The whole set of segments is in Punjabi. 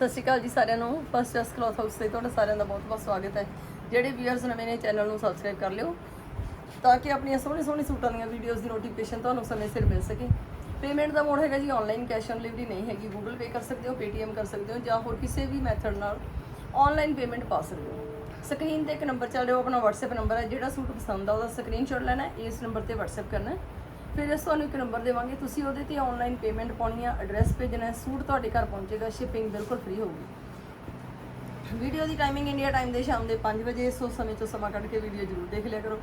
ਸਤਿ ਸ਼੍ਰੀ ਅਕਾਲ ਜੀ ਸਾਰਿਆਂ ਨੂੰ। ਫਸਟ ਜਸ ਕਲੋਥ ਹਾਊਸ ਤੇ ਤੁਹਾਡਾ ਸਾਰਿਆਂ ਦਾ ਬਹੁਤ-ਬਹੁਤ ਸਵਾਗਤ ਹੈ। ਜਿਹੜੇ ਵੀਅਰਸ ਨਵੇਂ ਨੇ ਚੈਨਲ ਨੂੰ ਸਬਸਕ੍ਰਾਈਬ ਕਰ ਲਿਓ ਤਾਂ ਕਿ ਆਪਣੀਆਂ ਸੋਹਣੇ ਸੋਹਣੇ ਸੂਟਾਂ ਦੀਆਂ ਵੀਡੀਓਜ਼ ਦੀ ਨੋਟੀਫਿਕੇਸ਼ਨ ਤੁਹਾਨੂੰ ਸਮੇਂ ਸਿਰ ਮਿਲ ਸਕੇ। ਪੇਮੈਂਟ ਦਾ ਮੋਡ ਹੈਗਾ ਜੀ ਆਨਲਾਈਨ ਕੈਸ਼ ਔਨ ਡਿਲੀਵਰੀ ਨਹੀਂ ਹੈਗੀ। ਗੂਗਲ ਪੇ ਕਰ ਸਕਦੇ ਹੋ ਪੇਟੀਐਮ ਕਰ ਸਕਦੇ ਹੋ ਜਾਂ ਹੋਰ ਕਿਸੇ ਵੀ ਮੈਥਡ ਨਾਲ ਆਨਲਾਈਨ ਪੇਮੈਂਟ ਪਾ ਸਕਦੇ ਹੋ। ਸਕਰੀਨ ਤੇ ਇੱਕ ਨੰਬਰ ਚੱਲ ਰਿਹਾ, ਉਹ ਆਪਣਾ WhatsApp ਨੰਬਰ ਹੈ। ਜਿਹੜਾ ਸੂਟ ਪਸੰਦ ਆ, ਉਹਦਾ ਸਕਰੀਨਸ਼ਾਟ ਲੈਣਾ ਹੈ। ਇਸ ਨੰਬਰ ਤੇ WhatsApp ਕਰਨਾ ਹੈ। ਫਿਰ ਅਸੀਂ ਤੁਹਾਨੂੰ ਇੱਕ ਨੰਬਰ ਦੇਵਾਂਗੇ। ਤੁਸੀਂ ਉਹਦੇ ਤੇ ਆਨਲਾਈਨ ਪੇਮੈਂਟ ਪਾਉਣੀ ਆ ਐਡਰੈਸ ਭੇਜਣਾ ਹੈ, ਸੂਟ ਤੁਹਾਡੇ ਘਰ ਪਹੁੰਚੇਗਾ ਸ਼ਿਪਿੰਗ ਬਿਲਕੁਲ ਫ੍ਰੀ ਹੋਊਗੀ। ਵੀਡੀਓ ਦੀ ਟਾਈਮਿੰਗ ਇੰਡੀਆ ਟਾਈਮ ਦੇ ਸ਼ਾਮ ਦੇ 5 ਵਜੇ, ਸੋ ਸਮੇਂ ਤੋਂ ਸਮਾਂ ਕੱਢ ਕੇ ਵੀਡੀਓ ਜ਼ਰੂਰ ਦੇਖ ਲਿਆ ਕਰੋ।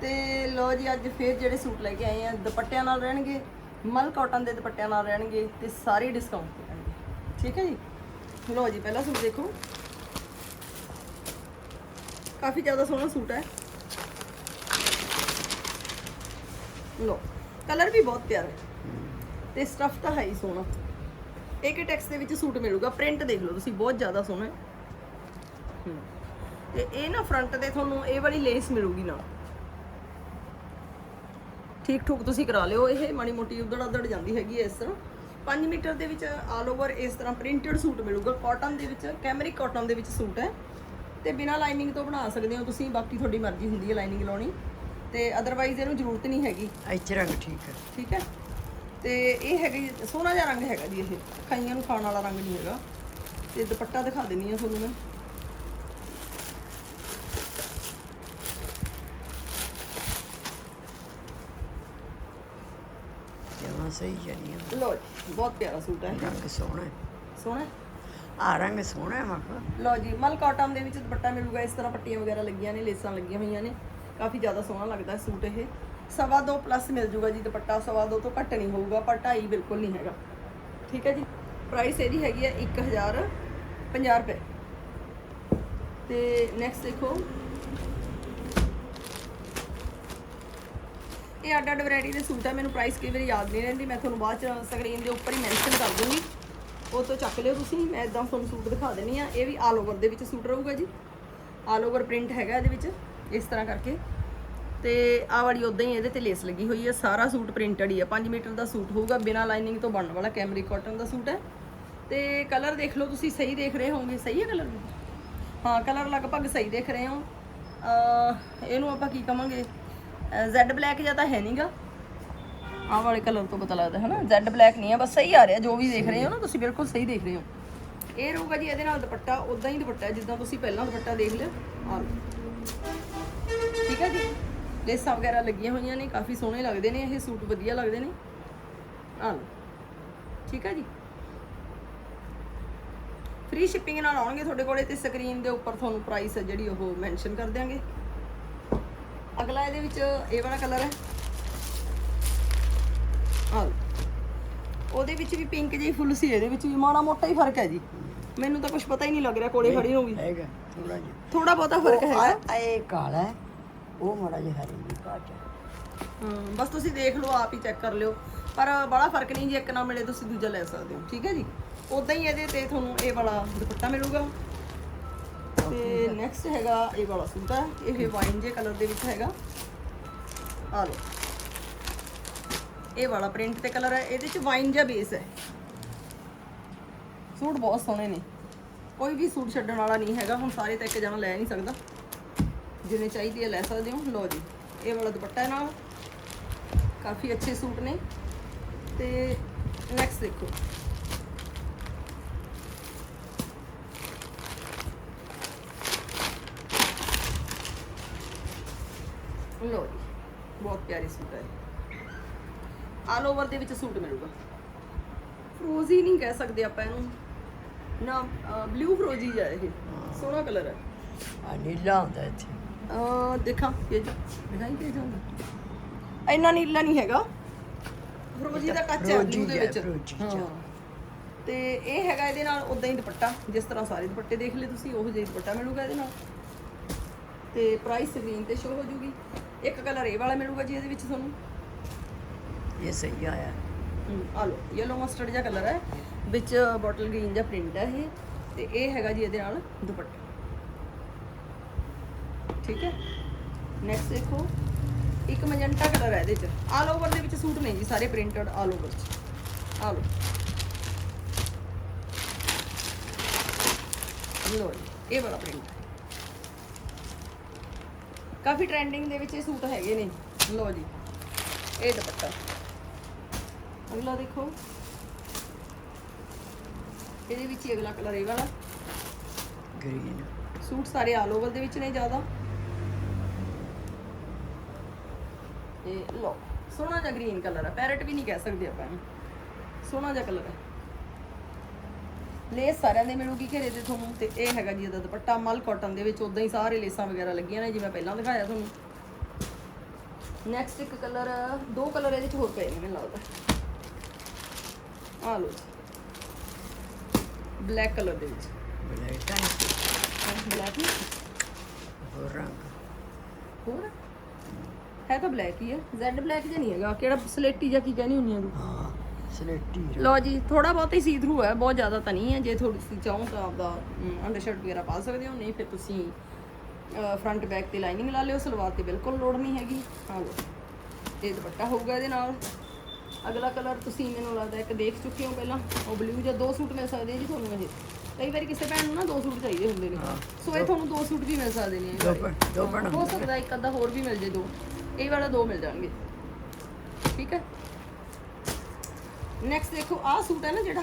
ਤੇ ਲੋ ਜੀ, ਅੱਜ ਫੇਰ ਜਿਹੜੇ ਸੂਟ ਲੈ ਕੇ ਆਏ ਆ, ਦੁਪੱਟਿਆਂ ਨਾਲ ਰਹਿਣਗੇ, ਮਲ ਕਾਟਨ ਦੇ ਦੁਪੱਟਿਆਂ ਨਾਲ ਰਹਿਣਗੇ ਤੇ ਸਾਰੇ ਡਿਸਕਾਊਂਟ ਤੇ ਰਹਿਣਗੇ। ਠੀਕ ਹੈ ਜੀ? ਲੋ ਜੀ, ਪਹਿਲਾ ਸੂਟ ਦੇਖੋ। ਕਾਫੀ ਜ਼ਿਆਦਾ ਸੋਹਣਾ ਸੂਟ ਹੈ। ਲੋ ਕਲਰ ਵੀ ਬਹੁਤ ਪਿਆਰਾ ਹੈ। ਤੇ ਸਟਫ ਤਾਂ ਹੈ ਹੀ ਸੋਹਣਾ। ਇੱਕ ਟੈਕਸ ਦੇ ਵਿੱਚ ਸੂਟ ਮਿਲੂਗਾ ਪ੍ਰਿੰਟ ਦੇਖ ਲਓ ਤੁਸੀਂ, ਬਹੁਤ ਜ਼ਿਆਦਾ ਸੋਹਣਾ ਹੈ। ਹਮ। ਤੇ ਇਹ ਨਾ ਫਰੰਟ ਤੇ ਤੁਹਾਨੂੰ ਇਹ ਵਾਲੀ ਲੇਸ ਮਿਲੂਗੀ ਨਾਲ। ਠੀਕ ਠੂਕ ਤੁਸੀਂ ਕਰਾ ਲਿਓ, ਇਹ ਮਾੜੀ ਮੋਟੀ ਉਧੜ ਉਧੜ ਜਾਂਦੀ ਹੈਗੀ ਹੈ ਇਸ ਤਰ੍ਹਾਂ। 5 ਮੀਟਰ ਦੇ ਵਿੱਚ ਆਲ ਓਵਰ ਇਸ ਤਰ੍ਹਾਂ ਪ੍ਰਿੰਟਡ ਸੂਟ ਮਿਲੂਗਾ ਕਾਟਨ ਦੇ ਵਿੱਚ ਕੈਮਰਿਕ ਕਾਟਨ ਦੇ ਵਿੱਚ ਸੂਟ ਹੈ। ਤੇ ਬਿਨਾ ਲਾਈਨਿੰਗ ਤੋਂ ਬਣਾ ਸਕਦੇ ਹੋ ਤੁਸੀਂ, ਬਾਕੀ ਤੁਹਾਡੀ ਮਰਜ਼ੀ ਹੁੰਦੀ ਹੈ ਲਾਈਨਿੰਗ ਲਾਉਣੀ। ਤੇ ਅਦਰਵਾਈਜ਼ ਇਹਨੂੰ ਜ਼ਰੂਰਤ ਨਹੀਂ ਹੈਗੀ। ਇੱਥੇ ਰੰਗ ਠੀਕ ਹੈ। ਠੀਕ ਹੈ? ਤੇ ਇਹ ਹੈਗਾ ਸੋਹਣਾ ਜਿਹਾ ਰੰਗ ਹੈਗਾ ਜੀ ਇਹ। ਖਾਈਆਂ ਨੂੰ ਖਾਣ ਵਾਲਾ ਰੰਗ ਨਹੀਂ ਹੈਗਾ। ਤੇ ਦੁਪੱਟਾ ਦਿਖਾ ਦਿੰਨੀ ਆ ਤੁਹਾਨੂੰ ਮੈਂ। ਜਮਾ ਸਹੀ ਜਰੀਆ ਲੋ ਬਹੁਤ ਪਿਆਰਾ ਸੂਟ ਹੈ। ਰੰਗ ਸੋਹਣਾ ਹੈ। ਸੋਹਣਾ ਆ ਰੰਗ ਸੋਹਣਾ ਹੈ ਮਖਾ ਲੋ ਜੀ ਮਲ ਕਾਟਨ ਦੇ ਵਿੱਚ ਦੁਪੱਟਾ ਮਿਲੂਗਾ। ਇਸ ਤਰ੍ਹਾਂ ਪੱਟੀਆਂ ਵਗੈਰਾ ਲੱਗੀਆਂ ਨੇ ਲੇਸਾਂ ਲੱਗੀਆਂ ਹੋਈਆਂ ਨੇ। ਕਾਫੀ ਜ਼ਿਆਦਾ ਸੋਹਣਾ ਲੱਗਦਾ ਸੂਟ ਇਹ। ਸਵਾ ਦੋ ਪਲੱਸ ਮਿਲ ਜੂਗਾ ਜੀ ਦੁਪੱਟਾ, ਸਵਾ ਦੋ ਤੋਂ ਘੱਟ ਨਹੀਂ ਹੋਊਗਾ, ਪਰ ਢਾਈ ਬਿਲਕੁਲ ਨਹੀਂ ਹੈਗਾ। ਠੀਕ ਹੈ ਜੀ? ਪ੍ਰਾਈਸ ਇਹਦੀ ਹੈਗੀ ਹੈ 1050 ਰੁਪਏ। ਤੇ ਨੈਕਸਟ ਦੇਖੋ। ਇਹ ਅੱਡ ਅੱਡ ਵੈਰਾਈਟੀ ਦੇ ਸੂਟ ਹੈ ਮੈਨੂੰ ਪ੍ਰਾਈਸ ਕਈ ਵਾਰੀ ਯਾਦ ਨਹੀਂ ਰਹਿੰਦੀ। ਮੈਂ ਤੁਹਾਨੂੰ ਬਾਅਦ ਚ ਸਕਰੀਨ ਦੇ ਉੱਪਰ ਹੀ ਮੈਂਸ਼ਨ ਕਰ ਦੂੰਗੀ। ਉਹ ਤੋਂ ਚੱਕ ਲਿਓ ਤੁਸੀਂ, ਮੈਂ ਇਦਾਂ ਤੁਹਾਨੂੰ ਸੂਟ ਦਿਖਾ ਦੇਣੀ ਆ ਇਹ ਵੀ ਆਲ ਓਵਰ ਦੇ ਵਿੱਚ ਸੂਟ ਰਹੂਗਾ ਜੀ। ਆਲ ਓਵਰ ਪ੍ਰਿੰਟ ਹੈਗਾ ਇਹਦੇ ਵਿੱਚ। ਇਸ ਤਰ੍ਹਾਂ ਕਰਕੇ। ਤੇ ਆ ਵਾਲੀ ਉਦਾਂ ਹੀ ਇਹਦੇ ਤੇ ਲੇਸ ਲੱਗੀ ਹੋਈ ਹੈ ਸਾਰਾ ਸੂਟ ਪ੍ਰਿੰਟਡ ਹੀ ਹੈ 5 ਮੀਟਰ ਦਾ ਸੂਟ ਹੋਊਗਾ। ਬਿਨਾ ਲਾਈਨਿੰਗ ਤੋਂ ਬਣਨ ਵਾਲਾ ਕੈਮਰੀ ਕਾਟਨ ਦਾ ਸੂਟ ਹੈ। ਤੇ ਕਲਰ ਦੇਖ ਲਓ, ਤੁਸੀਂ ਸਹੀ ਦੇਖ ਰਹੇ ਹੋਵੋਗੇ। ਸਹੀ ਹੈ ਕਲਰ ਹਾਂ ਕਲਰ ਲਗਭਗ ਸਹੀ ਦੇਖ ਰਹੇ ਹੋ। ਇਹਨੂੰ ਆਪਾਂ ਕੀ ਕਵਾਂਗੇ? ਜ਼ੈਡ ਬਲੈਕ ਜਾਂ ਤਾਂ ਹੈ ਨਹੀਂਗਾ ਆ ਵਾਲੇ ਕਲਰ ਤੋਂ ਪਤਾ ਲੱਗਦਾ ਹੈ ਨਾ ਜ਼ੈਡ ਬਲੈਕ ਨਹੀਂ ਹੈ ਬਸ ਸਹੀ ਆ ਰਿਹਾ। ਜੋ ਵੀ ਦੇਖ ਰਹੇ ਹੋ ਨਾ, ਤੁਸੀਂ ਬਿਲਕੁਲ ਸਹੀ ਦੇਖ ਰਹੇ ਹੋ। ਇਹ ਰਹੂਗਾ ਜੀ ਇਹਦੇ ਨਾਲ ਦੁਪੱਟਾ। ਉਦਾਂ ਹੀ ਦੁਪੱਟਾ ਜਿੱਦਾਂ ਤੁਸੀਂ ਪਹਿਲਾਂ ਦੁਪੱਟਾ ਦੇਖ ਲਿਆ। ਆ ਠੀਕ ਹੈ ਜੀ। ਲੇਸਾਂ ਵਗੈਰਾ ਲੱਗੀਆਂ ਹੋਈਆਂ ਨੇ ਕਾਫੀ ਸੋਹਣੇ ਲੱਗਦੇ ਨੇ ਇਹ ਸੂਟ ਵਧੀਆ ਲੱਗਦੇ ਨੇ। ਆਹ ਲਓ। ਠੀਕ ਹੈ ਜੀ। ਫ੍ਰੀ ਸ਼ਿਪਿੰਗ ਨਾਲ ਆਉਣਗੇ ਤੁਹਾਡੇ ਕੋਲੇ ਤੇ ਸਕਰੀਨ ਦੇ ਉੱਪਰ ਤੁਹਾਨੂੰ ਪ੍ਰਾਈਸ ਹੈ ਜਿਹੜੀ ਉਹ ਮੈਂਸ਼ਨ ਕਰ ਦਿਆਂਗੇ। ਅਗਲਾ ਇਹਦੇ ਵਿੱਚ ਇਹ ਵਾਲਾ ਕਲਰ ਹੈ। ਆਹ ਲਓ। ਉਹਦੇ ਵਿੱਚ ਵੀ ਪਿੰਕ ਜਿਹੀ ਫੁੱਲ ਸੀ ਇਹਦੇ ਵਿੱਚ ਵੀ ਮਾੜਾ ਮੋਟਾ ਹੀ ਫ਼ਰਕ ਹੈ ਜੀ। ਮੈਨੂੰ ਤਾਂ ਕੁਝ ਪਤਾ ਹੀ ਨਹੀਂ ਲੱਗ ਰਿਹਾ ਕੋਲੇ ਖੜੀ ਵੀ। ਹੈਗਾ ਥੋੜਾ ਜਿਹਾ। ਥੋੜਾ ਬਹੁਤਾ ਫ਼ਰਕ ਹੈਗਾ। ਆ ਇਹ ਕਾਲਾ ਹੈ। ਉਹ ਮਾੜਾ ਜਿਹਾ ਹਰੀ ਦੀ ਕਾਚ ਹਮ, ਬਸ ਤੁਸੀਂ ਦੇਖ ਲਓ ਆਪ ਹੀ ਚੈੱਕ ਕਰ ਲਿਓ। ਪਰ ਬੜਾ ਫ਼ਰਕ ਨਹੀਂ ਜੀ ਇੱਕ ਨਾ ਮਿਲੇ ਤੁਸੀਂ ਦੂਜਾ ਲੈ ਸਕਦੇ ਹੋ ਠੀਕ ਹੈ ਜੀ? ਉਦਾਂ ਹੀ ਇਹਦੇ ਤੇ ਤੁਹਾਨੂੰ ਇਹ ਵਾਲਾ ਦੁਪੱਟਾ ਮਿਲੂਗਾ। ਤੇ ਨੈਕਸਟ ਹੈਗਾ ਇਹ ਵਾਲਾ ਸੂਟ ਇਹ ਵਾਈਨ ਜੇ ਕਲਰ ਦੇ ਵਿੱਚ ਹੈਗਾ। ਆ ਲਓ। ਇਹ ਵਾਲਾ ਪ੍ਰਿੰਟ ਤੇ ਕਲਰ ਹੈ ਇਹਦੇ ਚ ਵਾਈਨ ਜਿਹਾ ਬੇਸ ਹੈ। ਸੂਟ ਬਹੁਤ ਸੋਹਣੇ ਨੇ। ਕੋਈ ਵੀ ਸੂਟ ਛੱਡਣ ਵਾਲਾ ਨਹੀਂ ਹੈਗਾ ਹੁਣ ਸਾਰੇ ਤਾਂ ਇੱਕ ਜਣਾ ਲੈ ਨਹੀਂ ਸਕਦਾ। ਜਿੰਨੇ ਚਾਹੀਦੀ ਹੈ ਲੈ ਸਕਦੇ ਹੋ। ਲਓ ਜੀ, ਇਹ ਵਾਲਾ ਦੁਪੱਟਾ ਨਾਲ। ਕਾਫੀ ਅੱਛੇ ਸੂਟ ਨੇ। ਤੇ ਨੈਕਸਟ ਦੇਖੋ। ਲਓ ਜੀ, ਬਹੁਤ ਪਿਆਰੀ ਸੂਟ ਹੈ ਆਲ ਓਵਰ ਦੇ ਵਿੱਚ ਸੂਟ ਮਿਲੂਗਾ। ਫਰੋਜ਼ੀ ਨਹੀਂ ਕਹਿ ਸਕਦੇ ਆਪਾਂ ਇਹਨੂੰ। ਨਾ ਬਲੂ ਫਰੋਜ਼ੀ ਜਿਹਾ ਇਹ। ਸੋਹਣਾ ਕਲਰ ਹੈ ਆ ਨੀਲਾ ਹੁੰਦਾ ਇੱਥੇ। ਅਹ ਦੇਖਾਂ ਪੇਜ ਦਿਖਾਈ ਪੇਜ ਹੁੰਦਾ ਇੰਨਾ ਨੀਲਾ ਨਹੀਂ ਹੈਗਾ। ਫਰੋਜੀ ਦਾ ਟੱਚ ਹੈ ਫਰੋਜੀ ਬਲੂ ਦੇ ਜਿਹਾ, ਵਿੱਚ ਫਰੋਜੀ ਹਾਂ। ਤੇ ਇਹ ਹੈਗਾ ਇਹਦੇ ਨਾਲ ਉਦਾਂ ਹੀ ਦੁਪੱਟਾ ਜਿਸ ਤਰ੍ਹਾਂ ਸਾਰੇ ਦੁਪੱਟੇ ਦੇਖ ਲਏ ਤੁਸੀਂ ਉਹੋ ਜਿਹਾ ਹੀ ਦੁਪੱਟਾ ਮਿਲੂਗਾ ਇਹਦੇ ਨਾਲ। ਤੇ ਪ੍ਰਾਈਸ ਸਕਰੀਨ ਤੇ ਸ਼ੋ ਹੋ ਜੂਗੀ। ਇੱਕ ਕਲਰ ਇਹ ਵਾਲਾ ਮਿਲੂਗਾ ਜੀ ਇਹਦੇ ਵਿੱਚ ਤੁਹਾਨੂੰ। ਇਹ ਸਹੀ ਆਇਆ। ਹਮ, ਆ ਲਓ ਯੈਲੋ ਮਸਟਰਡ ਜਿਹਾ ਕਲਰ ਹੈ ਵਿੱਚ ਬੋਟਲ ਗ੍ਰੀਨ ਜਿਹਾ ਪ੍ਰਿੰਟ ਹੈ ਇਹ। ਤੇ ਇਹ ਹੈਗਾ ਜੀ ਇਹਦੇ ਨਾਲ ਦੁਪੱਟਾ। ਠੀਕ ਹੈ? ਨੈਕਸਟ ਦੇਖੋ। ਇੱਕ ਮੈਜੈਂਟਾ ਕਲਰ ਹੈ ਇਹਦੇ ਚ। ਆਲ ਓਵਰ ਦੇ ਵਿੱਚ ਸੂਟ ਨੇ ਜੀ ਸਾਰੇ ਪ੍ਰਿੰਟਡ ਆਲ ਓਵਰ ਚ। ਆ ਲੋ ਜੀ ਇਹ ਵਾਲਾ ਪ੍ਰਿੰਟ ਕਾਫੀ ਟ੍ਰੈਂਡਿੰਗ ਦੇ ਵਿੱਚ ਇਹ ਸੂਟ ਹੈਗੇ ਨੇ। ਲੋ ਜੀ ਇਹ ਦੁਪੱਟਾ। ਅਗਲਾ ਦੇਖੋ। ਇਹਦੇ ਵਿੱਚ ਹੀ ਅਗਲਾ ਕਲਰ ਇਹ ਵਾਲਾ। ਗ੍ਰੀਨ ਸੂਟ ਸਾਰੇ ਆਲ ਓਵਰ ਦੇ ਵਿੱਚ ਨੇ ਜ਼ਿਆਦਾ। ਇਹ ਲੋ ਸੋਹਣਾ ਜਿਹਾ ਗ੍ਰੀਨ ਕਲਰ ਹੈ ਪੈਰਟ ਵੀ ਨਹੀਂ ਕਹਿ ਸਕਦੇ ਆਪਾਂ ਇਹਨੂੰ। ਸੋਹਣਾ ਜਿਹਾ ਕਲਰ ਹੈ ਲੇਸ ਸਾਰਿਆਂ ਦੇ ਮਿਲੂਗੀ ਘੇਰੇ ਤੇ ਤੁਹਾਨੂੰ ਤੇ ਇਹ ਹੈਗਾ ਜੀ ਇਹਦਾ ਦੁਪੱਟਾ। ਮਲ ਕਾਟਨ ਦੇ ਵਿੱਚ ਉਦਾਂ ਹੀ ਸਾਰੇ ਲੇਸਾਂ ਵਗੈਰਾ ਲੱਗੀਆਂ ਨੇ ਜਿਵੇਂ ਪਹਿਲਾਂ ਦਿਖਾਇਆ ਤੁਹਾਨੂੰ। ਨੈਕਸਟ ਇੱਕ ਕਲਰ ਦੋ ਕਲਰ ਇਹਦੇ ਚ ਹੋਰ ਪਏ ਨੇ ਮੈਨੂੰ ਲੱਗਦਾ। ਆ ਲੋ ਬਲੈਕ ਕਲਰ ਦੇ ਵਿੱਚ। ਬਲੈਕ ਹੈ ਬਲੈਕ ਹੋਰ ਰੰਗ। ਹੋਰ? ਹੈ ਤਾਂ ਬਲੈਕ ਹੀ ਹੈ ਜ਼ੈਡ ਬਲੈਕ ਜਿਹਾ ਨਹੀਂ ਹੈਗਾ। ਕਿਹੜਾ ਸਲੇਟੀ ਜਾਂ ਕੀ ਕਹਿਣੀ ਹੁੰਦੀ ਆ ਤੂੰ? ਸਲੇਟੀ। ਲੋ ਜੀ ਥੋੜਾ ਬਹੁਤ ਹੀ ਸੀ ਥਰੂ ਹੈ ਬਹੁਤ ਜ਼ਿਆਦਾ ਤਾਂ ਨਹੀਂ ਹੈ। ਜੇ ਥੋੜੀ ਸੀ ਚਾਹੋ ਤਾਂ ਆਪਦਾ ਅੰਡਰਸ਼ਰਟ ਵਗੈਰਾ ਪਾ ਸਕਦੇ ਹੋ ਨਹੀਂ ਫਿਰ ਤੁਸੀਂ ਫਰੰਟ ਬੈਕ ਤੇ ਲਾਈਨਿੰਗ ਲਾ ਲਿਓ ਸਲਵਾਰ ਤੇ ਬਿਲਕੁਲ ਲੋੜ ਨਹੀਂ ਹੈਗੀ। ਹਾਂ ਲੋ ਇਹ ਦੁਪੱਟਾ ਹੋਊਗਾ ਇਹਦੇ ਨਾਲ। ਅਗਲਾ ਕਲਰ ਤੁਸੀਂ ਮੈਨੂੰ ਲੱਗਦਾ ਇੱਕ ਦੇਖ ਚੁੱਕੇ ਹੋ ਪਹਿਲਾਂ। ਉਹ ਬਲੂ ਜਾਂ ਦੋ ਸੂਟ ਮਿਲ ਸਕਦੇ ਜੀ ਤੁਹਾਨੂੰ ਇਹ। ਕਈ ਵਾਰੀ ਕਿਸੇ ਭੈਣ ਨੂੰ ਨਾ ਦੋ ਸੂਟ ਚਾਹੀਦੇ ਹੁੰਦੇ ਨੇ। ਸੋ ਇਹ ਤੁਹਾਨੂੰ ਦੋ ਸੂਟ ਵੀ ਮਿਲ ਸਕਦੇ ਨੇ। ਦੋ ਭੈਣਾਂ ਹੋ ਸਕਦਾ ਇੱਕ ਅੱਧਾ ਹੋਰ ਵੀ ਮਿਲ ਜੇ ਦੋ। ਇਹ ਵਾਲਾ ਦੋ ਮਿਲ ਜਾਣਗੇ। ਠੀਕ ਹੈ? ਨੈਕਸਟ ਦੇਖੋ, ਆਹ ਸੂਟ ਹੈ ਨਾ ਜਿਹੜਾ?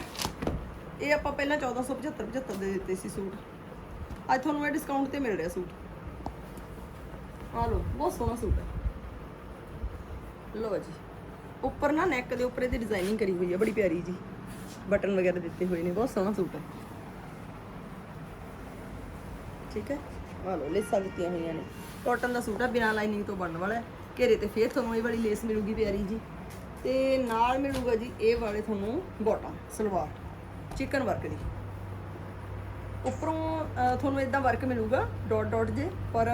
ਇਹ ਆਪਾਂ ਪਹਿਲਾਂ 1475 75 ਦੇ ਦਿੱਤੇ ਸੀ ਸੂਟ। ਅੱਜ ਤੁਹਾਨੂੰ ਇਹ ਡਿਸਕਾਊਂਟ ਤੇ ਮਿਲ ਰਿਹਾ ਸੂਟ। ਆ ਲੋ ਬਹੁਤ ਸੋਹਣਾ ਸੂਟ ਹੈ। ਲੋ ਜੀ, ਉੱਪਰ ਨਾ ਨੈਕ ਦੇ ਉੱਪਰ ਇਹਦੀ ਡਿਜ਼ਾਈਨਿੰਗ ਕਰੀ ਹੋਈ ਹੈ, ਬੜੀ ਪਿਆਰੀ ਜੀ। ਬਟਨ ਵਗੈਰਾ ਦਿੱਤੇ ਹੋਏ ਨੇ, ਬਹੁਤ ਸੋਹਣਾ ਸੂਟ ਹੈ। ਠੀਕ ਹੈ? ਆ ਲੋ ਲੇਸਾਂ ਦਿੱਤੀਆਂ ਹੋਈਆਂ ਨੇ। ਕਾਟਨ ਦਾ ਸੂਟ ਹੈ, ਬਿਨਾਂ ਲਾਈਨਿੰਗ ਤੋਂ ਬਣਨ ਵਾਲਾ ਹੈ। ਘੇਰੇ ਤੇ ਫੇਰ ਤੁਹਾਨੂੰ ਇਹ ਵਾਲੀ ਲੇਸ ਮਿਲੂਗੀ ਪਿਆਰੀ ਜੀ। ਤੇ ਨਾਲ ਮਿਲੂਗਾ ਜੀ ਇਹ ਵਾਲੇ ਤੁਹਾਨੂੰ ਬੋਟਮ, ਸਲਵਾਰ ਚਿਕਨ ਵਰਕ ਦੀ। ਉੱਪਰੋਂ ਤੁਹਾਨੂੰ ਇਦਾਂ ਵਰਕ ਮਿਲੂਗਾ ਡਾਟ ਡਾਟ ਜੇ, ਪਰ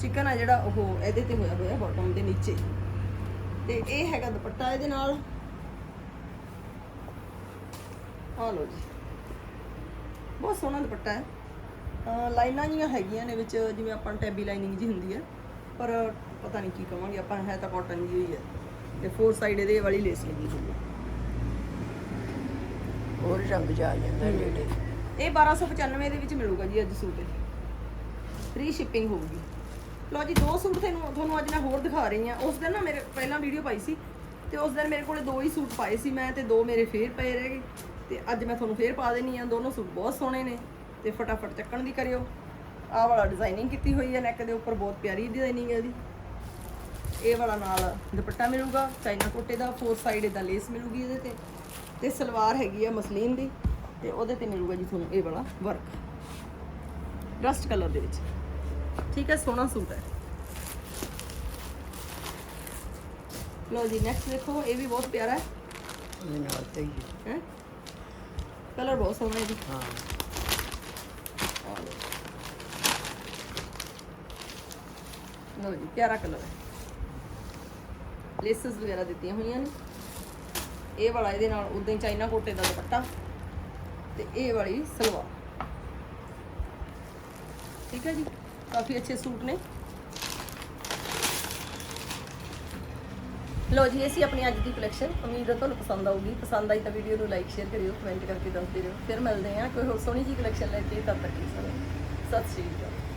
ਚਿਕਨ ਆ ਜਿਹੜਾ ਉਹ ਇਹਦੇ ਤੇ ਹੋਇਆ ਹੋਇਆ ਬਾਟਮ ਦੇ ਨੀਚੇ। ਤੇ ਇਹ ਹੈਗਾ ਦੁਪੱਟਾ ਇਹਦੇ ਨਾਲ। ਆ ਲੋ ਜੀ। ਬਹੁਤ ਸੋਹਣਾ ਦੁਪੱਟਾ ਹੈ। ਲਾਈਨਾਂ ਜੀਆਂ ਹੈਗੀਆਂ ਨੇ ਵਿੱਚ, ਜਿਵੇਂ ਆਪਾਂ ਟੈਬੀ ਲਾਈਨਿੰਗ ਜੀ ਹੁੰਦੀ ਹੈ। ਪਰ ਪਤਾ ਨਹੀਂ ਕੀ ਕਵਾਂਗੇ ਆਪਾਂ ਹੈ ਤਾਂ ਕਾਟਨ ਜੀ ਹੋਈ ਹੈ। ਤੇ ਫੋਰ ਸਾਈਡ ਇਹਦੇ ਵਾਲੀ ਲੇਸ ਲੱਗੀ ਹੋਈ ਹੈ। ਹੋਰ ਰੰਗ ਜਾ ਜਾਂਦਾ ਜਿਹੜੇ ਇਹ 1295 ਦੇ ਵਿੱਚ ਮਿਲੂਗਾ ਜੀ ਅੱਜ ਸੂਟ ਫ੍ਰੀ ਸ਼ਿਪਿੰਗ ਹੋਊਗੀ। ਲਓ ਜੀ ਦੋ ਸੂਟ ਤੁਹਾਨੂੰ ਤੁਹਾਨੂੰ ਅੱਜ ਮੈਂ ਹੋਰ ਦਿਖਾ ਰਹੀ ਹਾਂ। ਉਸ ਦਿਨ ਨਾ ਮੇਰੇ ਪਹਿਲਾਂ ਵੀਡੀਓ ਪਾਈ ਸੀ ਤੇ ਉਸ ਦਿਨ ਮੇਰੇ ਕੋਲੇ ਦੋ ਹੀ ਸੂਟ ਪਾਏ ਸੀ ਮੈਂ ਤੇ ਦੋ ਮੇਰੇ ਫੇਰ ਪਏ ਰਹਿ ਗਏ। ਤੇ ਅੱਜ ਮੈਂ ਤੁਹਾਨੂੰ ਫੇਰ ਪਾ ਦੇਣੀ ਆ ਦੋਨੋਂ ਸੂਟ ਬਹੁਤ ਸੋਹਣੇ ਨੇ ਤੇ ਫਟਾਫਟ ਚੱਕਣ ਦੀ ਕਰਿਓ। ਆਹ ਵਾਲਾ ਡਿਜ਼ਾਈਨਿੰਗ ਕੀਤੀ ਹੋਈ ਹੈ ਨੈਕ ਦੇ ਉੱਪਰ ਬਹੁਤ ਪਿਆਰੀ ਡਿਜ਼ਾਈਨਿੰਗ ਹੈ ਇਹਦੀ। ਇਹ ਵਾਲਾ ਨਾਲ ਦੁਪੱਟਾ ਮਿਲੂਗਾ ਚਾਈਨਾ ਕੋਟੇ ਦਾ ਫੋਰ ਸਾਈਡ ਇਦਾਂ ਲੇਸ ਮਿਲੂਗੀ ਇਹਦੇ ਤੇ। ਤੇ ਸਲਵਾਰ ਹੈਗੀ ਆ ਮਸਲੀਨ ਦੀ ਤੇ ਉਹਦੇ ਤੇ ਮਿਲੂਗਾ ਜੀ ਤੁਹਾਨੂੰ ਇਹ ਵਾਲਾ ਵਰਕ ਰਸਟ ਕਲਰ ਦੇ ਵਿੱਚ। ਠੀਕ ਹੈ ਸੋਹਣਾ ਸੂਟ ਹੈ। ਲਓ ਜੀ ਨੈਕਸਟ ਦੇਖੋ ਇਹ ਵੀ ਬਹੁਤ ਪਿਆਰਾ ਹੈ। ਉਹਦੇ ਨਾਲ ਤੇ ਹੀ ਹੈ। ਕਲਰ ਬਹੁਤ ਸੋਹਣਾ ਹੈ ਜੀ। ਹਾਂ। ਲਓ ਜੀ ਪਿਆਰਾ ਕਲਰ ਹੈ। ਲੇਸਸ ਵਗੈਰਾ ਦਿੱਤੀਆਂ ਹੋਈਆਂ ਨੇ। ਇਹ ਵਾਲਾ ਇਹਦੇ ਨਾਲ ਉਦਾਂ ਹੀ ਚਾਈਨਾ ਕੋਟੇ ਦਾ ਦੁਪੱਟਾ ਤੇ ਇਹ ਵਾਲੀ ਸਲਵਾਰ। ਠੀਕ ਹੈ ਜੀ? ਕਾਫੀ ਅੱਛੇ ਸੂਟ ਨੇ। ਲੋ ਜੀ, ਇਹ ਸੀ ਆਪਣੀ ਅੱਜ ਦੀ ਕਲੈਕਸ਼ਨ ਉਮੀਦ ਹੈ ਤੁਹਾਨੂੰ ਪਸੰਦ ਆਊਗੀ। ਪਸੰਦ ਆਈ ਤਾਂ ਵੀਡੀਓ ਨੂੰ ਲਾਈਕ ਸ਼ੇਅਰ ਕਰਿਓ ਕਮੈਂਟ ਕਰਕੇ ਦੱਸਦੇ ਰਹੋ। ਫਿਰ ਮਿਲਦੇ ਹਾਂ ਕੋਈ ਹੋਰ ਸੋਹਣੀ ਜੀ ਕਲੈਕਸ਼ਨ ਲੈ ਕੇ। ਤਦ ਤੱਕ ਲਈ ਸਤਿ ਸ਼੍ਰੀ ਅਕਾਲ।